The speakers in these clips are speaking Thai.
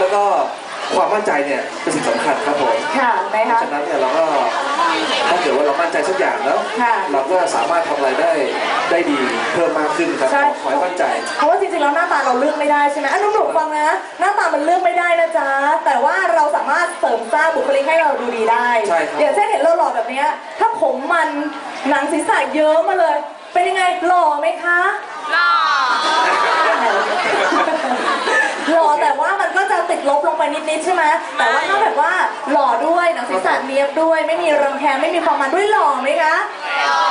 บุคลิกแล้วก็ความมั่นใจเนี่ยเป็นสิ่งสำคัญครับผมค่ะนะเพคะ ราะฉะนั้นเนี่ยเราก็ถ้าเกิดว่าเรามั่นใจสักอย่างแล้ว ค่ะเราก็สามารถทำอะไรได้ได้ดีเพิ่มมากขึ้นครับใช่ ขอให้มั่นใจ เพราะว่าจริงๆแล้วหน้าตาเราเลือกไม่ได้ใช่ไหมอะนุ่มๆฟังนะ หน้าตามันเลือกไม่ได้นะจ๊ะ แต่ว่าเราสามารถเสริมสร้างบุคลิกให้เราดูดีได้ ใช่ครับ อย่างเช่นเห็นเราหล่อแบบเนี้ยถ้าผมมันหนังศีรษะเยิ้มมาเลย เป็นยังไงหล่อไหมคะ หล่อแต่ว่ามันก็จะติดลบลงไป นิดๆใช่ไหมแต่ว่าถ้าแบบว่าหล่อด้วยหนังศีรษะเนียบด้วย ไม่มีรังแคไม่มีความมันด้วยหล่อไหมคะ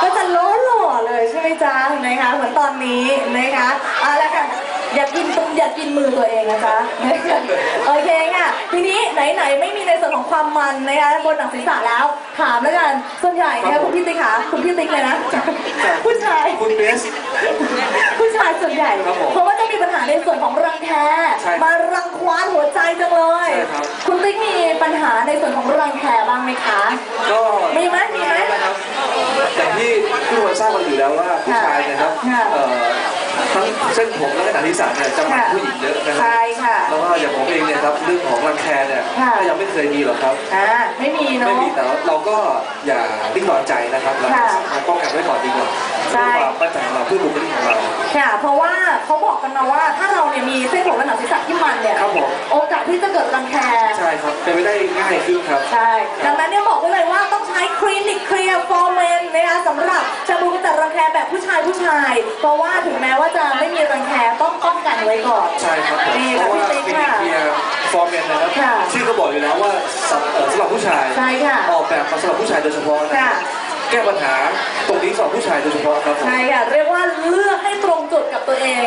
ก็จะโล้หล่อเลยใช่ไหมจ๊ะนะคะเหมือนตอนนี้นะคะเอาละค่ะอย่ากินตรงอย่ากินมือตัวเองนะจ๊ะนะคะโอเคค่ะ ทีนี้ไหนๆไม่มีในส่วนของความมันนะคะบนหนังศีรษะแล้วถามแล้วกันส่วนใหญ่นะคะคุณพี่ติ๊กค่ะคุณพี่ติ๊กเลยนะผู้ชายคุณเบสผู้ชายส่วนใหญ่ครับผมเพราะว่าจะมีปัญหาในส่วนของรังแคใช่ครับมา รังควานหัวใจจังเลย ใช่ครับ คุณติ๊กมีปัญหาในส่วนของรังแคบ้างไหมคะ ก็มีไหมมีไหม นะครับอย่างที่ทุกคนทราบกันอยู่แล้วว่าผู้ชายเนะครับค่ะเอ่อทั้งเส้นผมและก็หนังศีรษะเนี่ยจะมันผู้หญิงเยอะนะครัใช่ค่ะ แล้วก็อย่างผมเองเนี่ยครับเรื่องของรังแคเนี่ยค่ะ ก็ยังไม่เคยมีหรอกครับ อ่าไม่มีเนาะ ไม่มีแต่เราก็อย่าดิ้นรนใจนะครับเราค่ะมาป้องกันไว้ก่อนดีกว่าใช่ เพื่อความมั่นใจของเราเพื่อบุคลิกของเรา ค่ะ เพราะว่าเขาบอกกันมาว่าถ้าเราเนี่ยมีเส้นผมและหนังศีรษะที่มันเนี่ย ครับผม โอกาส ที่จะเกิดรังแค ใช่ครับเป็นไปได้ง่ายขึ้นครับ ใช่ ดังนั้นเนี่ยบอกไว้เลยว่าต้องใช้คลินิกเคลียร์ฟอร์เมนนะคะสำหรับชาบูกำจัดรังแคแบบผู้ชายผู้ชาย เพราะว่าถึงแม้ว่าจะไม่มีรังแคต้องป้องกันไว้ก่อน ใช่ครับผมนี่เพค่ะราะว่าพี่คลิติ๊กนิกค่ะเคลียร์ฟอร์เมนนะครับ ค่ะชื่อก็บอกอยู่แล้วว่าสำเอ่อสำหรับผู้ชายใช่ค่ะออกแบบมาสำหรับผู้ชายโดยเฉพาะนะค่ะ แก้ปัญหาตรงนี้สำหรับผู้ชายโดยเฉพาะครับผม ใช่ค่ะ เรียกว่าเลือกให้ตรงจุดกับตัวเอง